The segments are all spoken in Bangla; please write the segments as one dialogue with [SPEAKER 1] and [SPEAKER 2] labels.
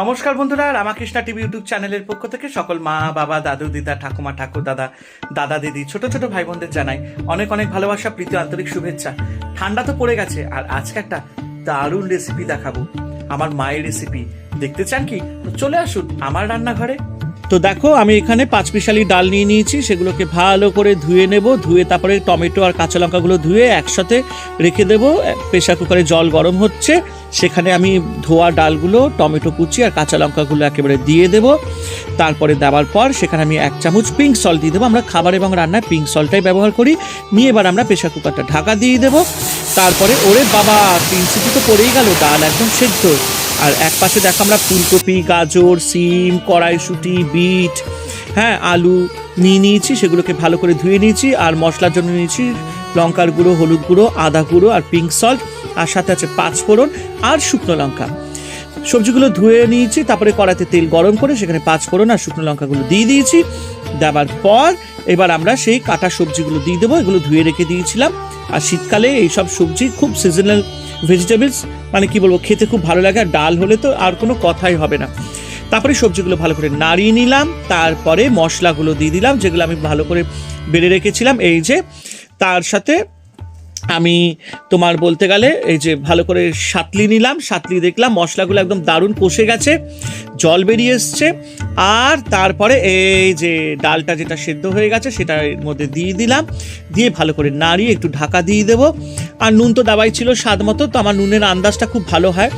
[SPEAKER 1] নমস্কার বন্ধুরা, রামাকৃষ্ণা টিভি ইউটিউব চ্যানেলের পক্ষ থেকে সকল মা, বাবা, দাদু, দিদা, ঠাকুমা, ঠাকুর, দাদা দাদা, দিদি, ছোট ছোট ভাই বোনদের জানাই অনেক অনেক ভালোবাসা, প্রীতি, আন্তরিক শুভেচ্ছা। ঠান্ডা তো পড়ে গেছে, আর আজকে একটা দারুণ রেসিপি দেখাবো। আমার মায়ের রেসিপি দেখতে চান কি? চলে আসুন আমার রান্নাঘরে। তো দেখো, আমি এখানে পাঁচ পিশালি ডাল নিয়ে নিয়েছি, সেগুলোকে ভালো করে ধুয়ে নেব, ধুয়ে তারপরে টমেটো আর কাঁচা লঙ্কাগুলো ধুয়ে একসাথে রেখে দেবো। প্রেশার কুকারে জল গরম হচ্ছে, সেখানে আমি ধোয়া ডালগুলো, টমেটো কুচি আর কাঁচা লঙ্কাগুলো একেবারে দিয়ে দেবো। তারপরে দেওয়ার পর সেখানে আমি এক চামচ পিঙ্ক সল্ট দিয়ে দেবো। আমরা খাবার এবং রান্নায় পিঙ্ক সল্টটাই ব্যবহার করি। নিয়ে এবার আমরা প্রেশার কুকারটা ঢাকা দিয়ে দেবো। তারপরে ওরে বাবা তিন সিটি তো পড়েই গেল, ডাল একদম সেদ্ধ। আর এক পাশে দেখো আমরা ফুলকপি, গাজর, সিম, কড়াইশুটি, বিট হ্যাঁ আলু নিয়ে নিয়েছি, সেগুলোকে ভালো করে ধুয়ে নিয়েছি, আর মশলার জন্য নিয়েছি লঙ্কার গুঁড়ো, হলুদ গুঁড়ো, আদা গুঁড়ো আর পিঙ্ক সল্ট আর সাথে আছে পাঁচ ফোড়ন আর শুকনো লঙ্কা। সবজিগুলো ধুয়ে নিয়েছি, তারপরে কড়াতে তেল গরম করে সেখানে পাঁচ ফোড়ন আর শুকনো লঙ্কাগুলো দিয়ে দিয়েছি। দেওয়ার পর এবার আমরা সেই কাটা সবজিগুলো দিয়ে দেবো, এগুলো ধুয়ে রেখে দিয়েছিলাম। আর শীতকালে এইসব সবজি খুব সিজনাল ভেজিটেবলস মানে কি বলব, খেতে খুব ভালো লাগে আর ডাল হলে তো আর কোনো কথাই হবে না। তারপরে সবজিগুলো ভালো করে নাড়িয়ে নিলাম, তারপরে মশলাগুলো দিয়ে দিলাম, যেগুলো আমি ভালো করে বেড়ে রেখেছিলাম। এই যে, তার সাথে আমি তোমার বলতে গেলে এই যে ভালো করে সাতলি নিলাম, সাতলি দেখলাম মশলাগুলো একদম দারুণ কষে গেছে, জল বেরিয়ে এসছে। আর তারপরে এই যে ডালটা যেটা সেদ্ধ হয়ে গেছে সেটা এর মধ্যে দিয়ে দিলাম। দিয়ে ভালো করে নাড়িয়ে একটু ঢাকা দিয়ে দেবো। আর নুন তো দাবাই ছিল স্বাদ মতো, তো আমার নুনের আন্দাজটা খুব ভালো হয়।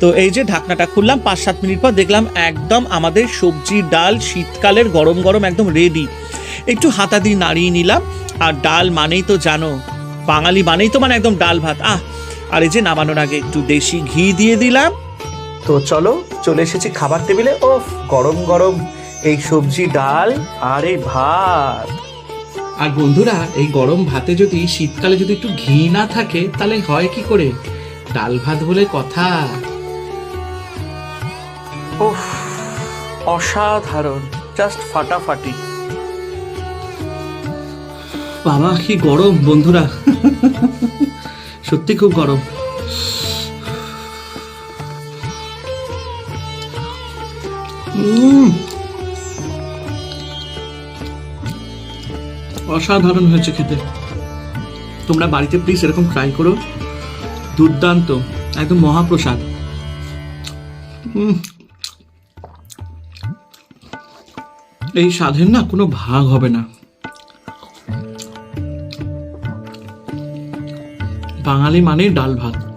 [SPEAKER 1] তো এই যে ঢাকনাটা খুললাম পাঁচ সাত মিনিট পর দেখলাম একদম আমাদের সবজি ডাল শীতকালের গরম গরম একদম রেডি একটু হাতা দিয়ে নাড়িয়ে নিলাম, আর ডাল মানেই তো জানো, বাঙালি মানেই তো মানে একদম ডাল ভাত। আহ! আর এই যে নামানোর আগে একটু দেশি ঘি দিয়ে দিলাম। তো চলো, চলে এসেছি খাবার টেবিলে। ও গরম গরম এই সবজি ডাল, আর ভাত!
[SPEAKER 2] আর বন্ধুরা এই গরম ভাতে যদি শীতকালে যদি একটু ঘি না থাকে তাহলে হয় কি করে? ডাল ভাত বলে কথা।
[SPEAKER 1] উফ অসাধারণ জাস্ট ফাটাফাটি।
[SPEAKER 2] বাবা কি গরম বন্ধুরা। সত্যি খুব গরম। উম। অসাধারণ হয়েছে খেতে। তোমরা বাড়িতে প্লিজ এরকম ট্রাই করো। দুর্দান্ত, একদম মহাপ্রসাদ। এই স্বাদের না কোনো ভাগ হবে না। বাঙালি মানেই ডাল ভাত।